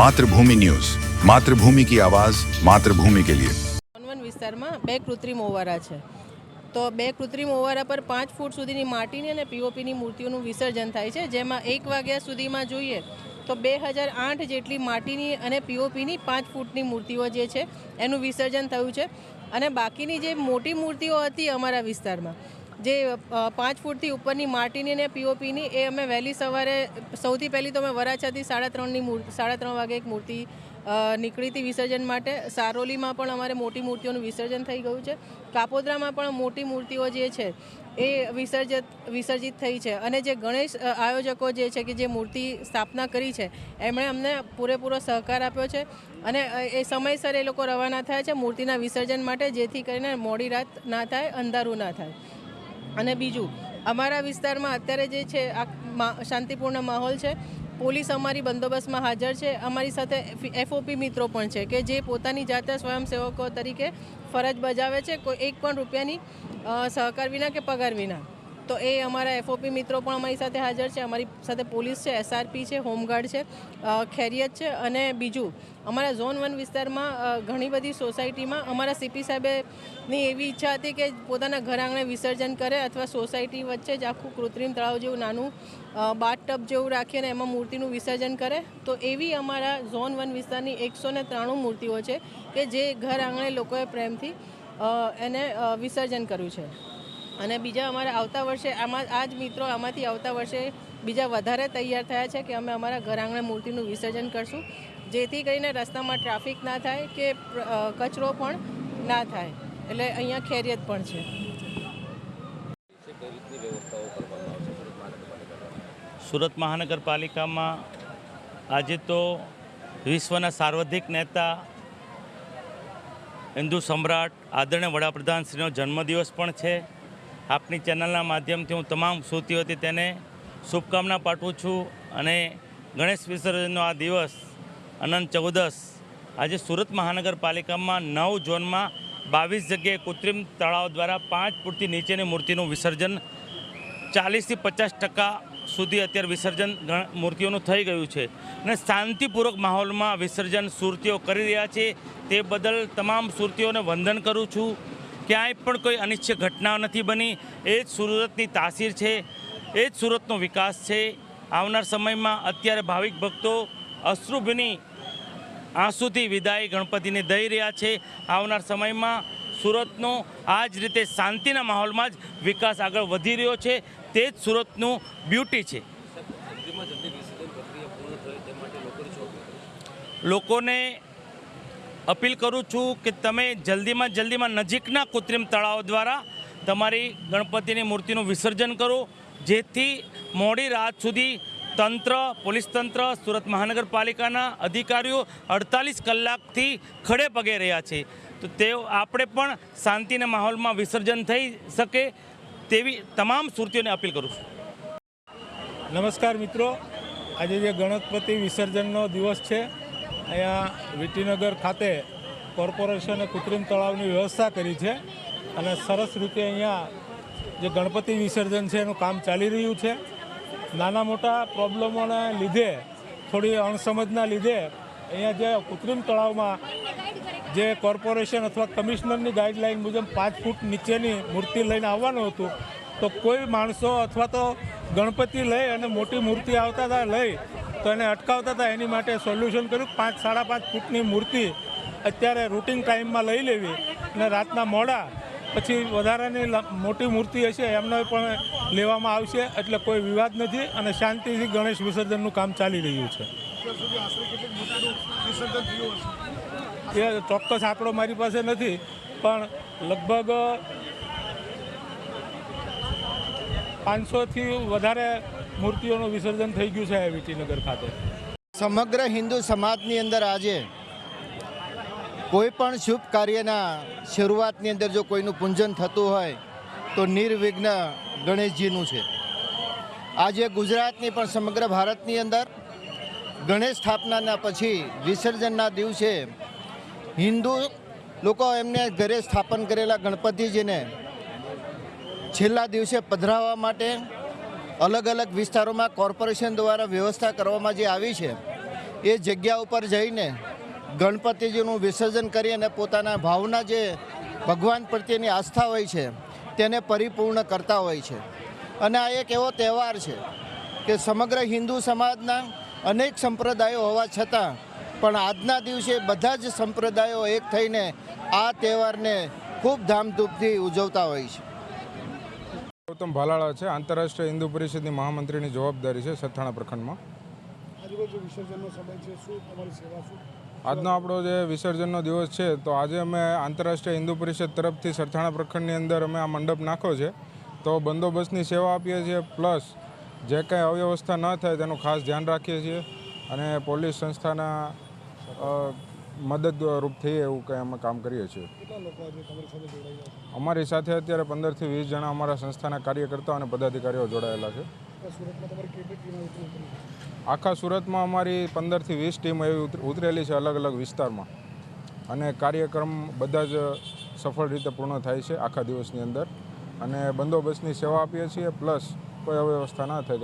Mathrubhumi news. Mathrubhumi કી આવાજ, માતૃભૂમિ કે લિયે. વન વિસ્તારમાં બે કૃત્રિમ ઓવારા છે. તો બે કૃત્રિમ ઓવારા પર પાંચ ફૂટ સુધીની માટીની અને પીઓપીની મૂર્તિઓનું વિસર્જન થાય છે. જેમાં એક વાગ્યા સુધીમાં જોઈએ તો બે હજાર આઠ જેટલી માટીની અને પીઓપીની પાંચ ફૂટની મૂર્તિઓ જે છે, એનું વિસર્જન થયું છે. અને બાકીની જે મોટી મૂર્તિઓ હતી અમારા વિસ્તારમાં જે પાંચ ફૂટથી ઉપરની માટીની ને પીઓપીની એ અમે વહેલી સવારે, સૌથી પહેલી તો અમે વરાછાથી સાડા ત્રણની સાડા ત્રણ વાગે એક મૂર્તિ નીકળીતી વિસર્જન માટે. સારોલીમાં પણ અમારે મોટી મૂર્તિઓનું વિસર્જન થઈ ગયું છે. કાપોદ્રામાં પણ મોટી મૂર્તિઓ જે છે, એ વિસર્જિત વિસર્જિત થઈ છે. અને જે ગણેશ આયોજકો જે છે કે જે મૂર્તિ સ્થાપના કરી છે, એમણે અમને પૂરેપૂરો સહકાર આપ્યો છે. અને એ સમયસર એ લોકો રવાના થયા છે મૂર્તિના વિસર્જન માટે, જેથી કરીને મોડી રાત ના થાય, અંધારું ના થાય. અને બીજું, અમારા વિસ્તારમાં અત્યારે જે છે, આ શાંતિપૂર્ણ માહોલ છે. પોલીસ અમારી બંદોબસ્તમાં હાજર છે. અમારી સાથે એફઓપી મિત્રો પણ છે કે જે પોતાની જાતે સ્વયંસેવકો તરીકે ફરજ બજાવે છે. કોઈ એક પણ રૂપિયાની સહકાર વિના કે પગાર વિના. તો એ અમારા એફઓપી મિત્રો પણ અમારી સાથે હાજર છે. અમારી સાથે પોલીસ છે એસઆરપી છે હોમગાર્ડ છે ખેરિયત છે અને બીજું. અમારા ઝોન વન વિસ્તારમાં ઘણી બધી સોસાયટીમાં અમારા સીપી સાહેબેની એવી ઈચ્છા હતી કે પોતાના ઘર આંગણે વિસર્જન કરે અથવા સોસાયટી વચ્ચે જ આખું કૃત્રિમ તળાવ જેવું નાનું બાથટબ જેવું રાખીને એમાં મૂર્તિનું વિસર્જન કરે. તો એવી અમારા ઝોન વન વિસ્તારની એકસો ને ત્રાણું મૂર્તિઓ છે કે જે ઘર આંગણે લોકોએ પ્રેમથી એને વિસર્જન કર્યું છે. અને બીજા અમારા આવતા વર્ષે આમાં આ જ મિત્રો આમાંથી આવતા વર્ષે બીજા વધારે તૈયાર થયા છે કે અમે અમારા ઘર આંગણે મૂર્તિનું વિસર્જન કરશું. જેથી કરીને રસ્તામાં ટ્રાફિક ના થાય કે કચરો પણ ના થાય. એટલે અહીંયા ખેરિયત પણ છે. સુરત મહાનગરપાલિકામાં આજે તો વિશ્વના સાર્વધિક નેતા, હિન્દુ સમ્રાટ, આદરણીય વડાપ્રધાનશ્રીનો જન્મદિવસ પણ છે. આપની ચેનલના માધ્યમથી હું તમામ શ્રુતિઓ તેને શુભકામના પાઠવું છું અને ગણેશ વિસર્જનનો આ દિવસ અનંત ચૌદસ આજે સુરત મહાનગરપાલિકામાં નવ ઝોનમાં બાવીસ જગ્યાએ કૃત્રિમ તળાવ દ્વારા પાંચ ફૂટથી નીચેની મૂર્તિનું વિસર્જન ચાલીસથી પચાસ ટકા સુધી અત્યારે વિસર્જન મૂર્તિઓનું થઈ ગયું છે. અને શાંતિપૂર્વક માહોલમાં વિસર્જન સુરતીઓ કરી રહ્યા છે. તે બદલ તમામ સુરતીઓને વંદન કરું છું. ક્યાંય પણ કોઈ અનિચ્છ ઘટના નથી બની. એ જ સુરતની તાસીર છે એ જ સુરતનો વિકાસ છે. આવનાર સમયમાં અત્યારે ભાવિક ભક્તો અશ્રુભની આંસુથી વિદાય ગણપતિને દઈ રહ્યા છે. આવનાર સમયમાં સુરતનો આ જ રીતે શાંતિના માહોલમાં જ વિકાસ આગળ વધી રહ્યો છે. તે જ સુરતનું બ્યુટી છે. લોકોને અપીલ કરું છું કે તમે જલ્દીમાં જલ્દીમાં નજીકના કૃત્રિમ તળાવ દ્વારા તમારી ગણપતિની મૂર્તિનું વિસર્જન કરો, જેથી મોડી રાત સુધી તંત્ર, પોલીસ તંત્ર, સુરત મહાનગરપાલિકાના અધિકારીઓ અડતાલીસ કલાકથી ખડે પગે રહ્યા છે. તો તેઓ, આપણે પણ શાંતિના માહોલમાં વિસર્જન થઈ શકે તેવી તમામ સુરતીઓને અપીલ કરું છું. નમસ્કાર મિત્રો. આજે જે ગણપતિ વિસર્જનનો દિવસ છે અહીંયા વિટીનગર ખાતે કોર્પોરેશને કૃત્રિમ તળાવની વ્યવસ્થા કરી છે અને સરસ રીતે અહીંયા જે ગણપતિ વિસર્જન છે એનું કામ ચાલી રહ્યું છે. નાના મોટા પ્રોબ્લેમોને લીધે, થોડી અણસમજના લીધે અહીંયા જે કૃત્રિમ તળાવમાં જે કોર્પોરેશન અથવા કમિશનરની ગાઈડલાઈન મુજબ પાંચ ફૂટ નીચેની મૂર્તિ લઈને આવવાનું હતું, તો કોઈ માણસો અથવા તો ગણપતિ લઈ અને મોટી મૂર્તિ આવતા હતા લઈ તો એને અટકાવતા હતા. એની માટે સોલ્યુશન કર્યું. પાંચ, સાડા પાંચ ફૂટની મૂર્તિ અત્યારે રૂટિન ટાઈમમાં લઈ લેવી અને રાતના મોડા પછી વધારાની મોટી મૂર્તિ હશે એમને પણ લેવામાં આવશે. એટલે કોઈ વિવાદ નથી અને શાંતિથી ગણેશ વિસર્જનનું કામ ચાલી રહ્યું છે. એ ચોક્કસ આંકડો મારી પાસે નથી, પણ લગભગ પાંચસોથી વધારે મૂર્તિઓનું વિસર્જન થઈ ગયું છે વિટીનગર ખાતે. સમગ્ર હિન્દુ સમાજની અંદર આજે કોઈ પણ શુભ કાર્યના શરૂઆતની અંદર જો કોઈનું પૂંજન થતું હોય, તો નિર્વિઘ્ન ગણેશજીનું છે. આજે ગુજરાતની પણ સમગ્ર ભારતની અંદર ગણેશ સ્થાપનાના પછી વિસર્જનના દિવસે હિન્દુ લોકો એમને ઘરે સ્થાપન કરેલા ગણપતિજીને છેલ્લા દિવસે પધરાવવા માટે અલગ અલગ વિસ્તારોમાં કોર્પોરેશન દ્વારા વ્યવસ્થા કરવામાં જે આવી છે, એ જગ્યા ઉપર જઈને ગણપતિજીનું વિસર્જન કરી અને પોતાના ભાવના જે ભગવાન પ્રત્યેની આસ્થા હોય છે, તેને પરિપૂર્ણ કરતા હોય છે. અને આ એક એવો તહેવાર છે કે સમગ્ર હિન્દુ સમાજના અનેક સંપ્રદાયો હોવા છતાં પણ આજના દિવસે બધા જ સંપ્રદાયો એક થઈને આ તહેવારને ખૂબ ધામધૂમથી ઉજવતા હોય છે. ગૌતમ ભાલાળા છે. આંતરરાષ્ટ્રીય હિન્દુ પરિષદની મહામંત્રીની જવાબદારી છે સથાણા પ્રખંડમાં. આજનો આપણો જે વિસર્જનનો દિવસ છે તો આજે અમે આંતરરાષ્ટ્રીય હિન્દુ પરિષદ તરફથી સરથાણા પ્રખંડની અંદર અમે આ મંડપ નાખ્યો છે. તો બંદોબસ્તની સેવા આપીએ છીએ પ્લસ જે કાંઈ અવ્યવસ્થા ન થાય તેનું ખાસ ધ્યાન રાખીએ છીએ. અને પોલીસ સંસ્થાના મદદરૂપ થઈએ એવું કંઈ અમે કામ કરીએ છીએ. અમારી સાથે અત્યારે પંદરથી વીસ જણા અમારા સંસ્થાના કાર્યકર્તાઓ અને પદાધિકારીઓ જોડાયેલા છે. આખા સુરતમાં અમારી પંદરથી વીસ ટીમ એવી ઉતરેલી છે અલગ અલગ વિસ્તારમાં. અને કાર્યક્રમ બધા જ સફળ રીતે પૂર્ણ થાય છે આખા દિવસની અંદર. અને બંદોબસ્તની સેવા આપીએ છીએ પ્લસ કોઈ અવ્યવસ્થા ના થાય.